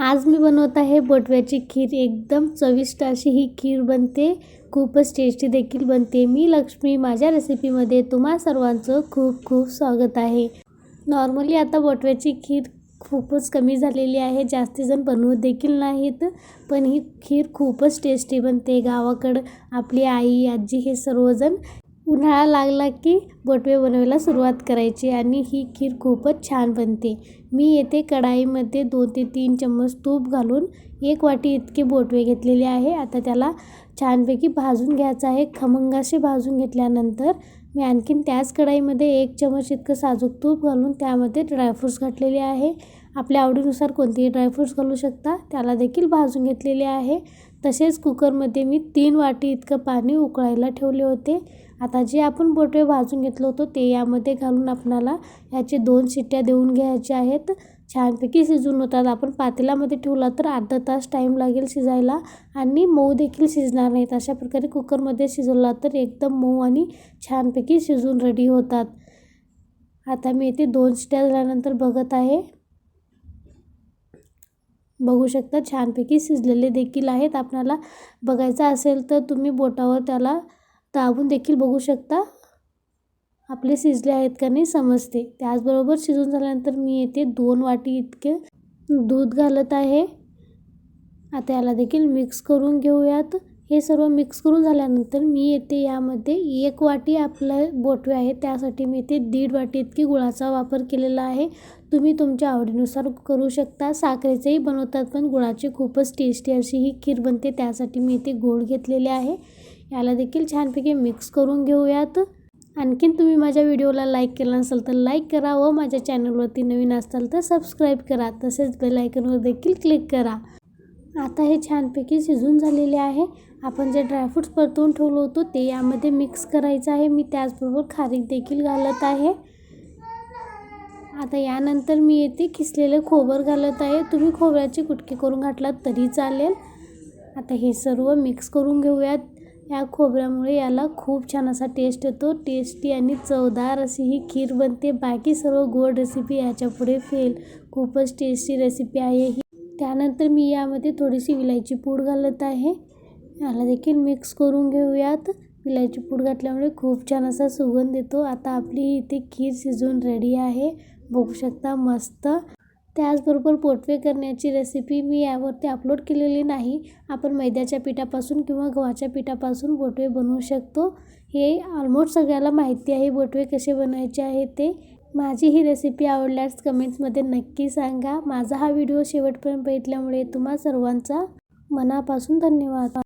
आज मी बनवत आहे बोटव्याची खीर. एकदम चविष्ट अशी ही खीर बनते. खूपच टेस्टी देखील बनते. मी लक्ष्मी माझ्या रेसिपीमध्ये तुम्हा सर्वांचं खूप खूप स्वागत आहे. नॉर्मली आता बोटव्याची खीर खूपच कमी झालेली आहे. जास्ती जण बनवत देखील नाहीत पण ही खीर खूपच टेस्टी बनते. गावाकडं आपली आई आजी हे सर्वजण उन्हाळा लागला की बोटवे बनवायला सुरुवात करायची आणि ही खीर खूपच छान बनते. मी येथे कढाईमध्ये दोन ते तीन चम्मच तूप घालून एक वाटी इतके बोटवे घेतलेले आहे. आता त्याला छानपैकी भाजून घ्यायचं आहे. खमंग असे भाजून घेतल्यानंतर मी आणखीन त्याच कढाईमध्ये एक चमच इतकं साजूक तूप घालून त्यामध्ये ड्रायफ्रूट्स घातलेले आहे. आपल्या आवडीनुसार कोणतेही ड्रायफ्रूट्स घालू शकता. त्याला देखील भाजून घेतलेले आहे. तसेच कुकरमध्ये मी तीन वाटी इतकं पाणी उकळायला ठेवले होते. आता जे आपण बोटे भाजून घेतलं होतं ते यामध्ये घालून आपणाला ह्याचे दोन शिट्ट्या देऊन घ्यायच्या आहेत. छानपैकी शिजून होतात. आपण पातेल्यामध्ये ठेवला तर अर्धा तास टाईम लागेल शिजायला आणि मऊ देखील शिजणार नाहीत. अशा प्रकारे कुकरमध्ये शिजवला तर एकदम मऊ आणि छानपैकी शिजून रेडी होतात. आता मी इथे दोन शिट्या झाल्यानंतर बघत आहे. बघू शकता छानपैकी शिजलेले देखील आहेत. आपल्याला बघायचं असेल तर तुम्ही बोटावर त्याला दाबून देखील बघू शकता. आपले शिजले आहेत का नाही समजते. त्याचबरोबर शिजून झाल्यानंतर मी येथे दोन वाटी इतके दूध घालत आहे. आता याला देखील मिक्स करून घेऊयात. हे सर्व मिक्स करून झाल्यानंतर मी येते यामध्ये एक वाटी आपलं बोटवे आहे. त्यासाठी मी येते दीड वाटी इतकी गुळाचा वापर केलेला आहे. तुम्ही तुमच्या आवडीनुसार करू शकता. साखरेचंही बनवतात पण गुळाची खूपच टेस्टी अशी ही खीर बनते. त्यासाठी मी इथे गोड घेतलेले आहे. याला देखील छानपैकी मिक्स करून घेऊयात. आणखीन तुम्ही माझ्या व्हिडिओला लाईक केला नसेल तर लाईक करा व माझ्या चॅनलवरती नवीन असाल तर सबस्क्राईब करा. तसेच बेलायकनवर देखील क्लिक करा. आता हे छानपैकी शिजून झालेले आहे. आपण जे ड्रायफ्रूट्स परतवून ठेवलं होतं ते यामध्ये मिक्स करायचं आहे. मी त्याचबरोबर खारीक देखील घालत आहे. आता यानंतर मी येथे खिसलेलं खोबर घालत आहे. तुम्ही खोबऱ्याचे कुटके करून घातलात तरी चालेल. आता हे सर्व मिक्स करून घेऊयात. या खोबऱ्यामुळे याला खूप छान असा टेस्ट येतो. टेस्टी आणि चवदार अशी ही खीर बनते. बाकी सर्व गोड रेसिपी याच्यापुढे फेल खूपच टेस्टी रेसिपी आहे ही. त्यानंतर मी यामध्ये थोडीशी विलायची पूड घालत आहे. याला देखील मिक्स करून घेऊयात. विलायची पूड घातल्यामुळे खूप छान असा सुगंध येतो. आता आपली इथे खीर शिजून रेडी आहे. बघू शकता मस्त. त्याचबरोबर पोटवे करण्याची रेसिपी मी यावरती अपलोड केलेली नाही. आपण मैद्याच्या पिठापासून किंवा गव्हाच्या पिठापासून बोटवे बनवू शकतो. हे ऑलमोस्ट सगळ्याला माहिती आहे बोटवे कसे बनवायचे आहे ते. माझी ही रेसिपी आवडल्यास कमेंट्समध्ये नक्की सांगा. माझा हा व्हिडिओ शेवटपर्यंत बघितल्यामुळे तुम्हा सर्वांचा मनापासून धन्यवाद.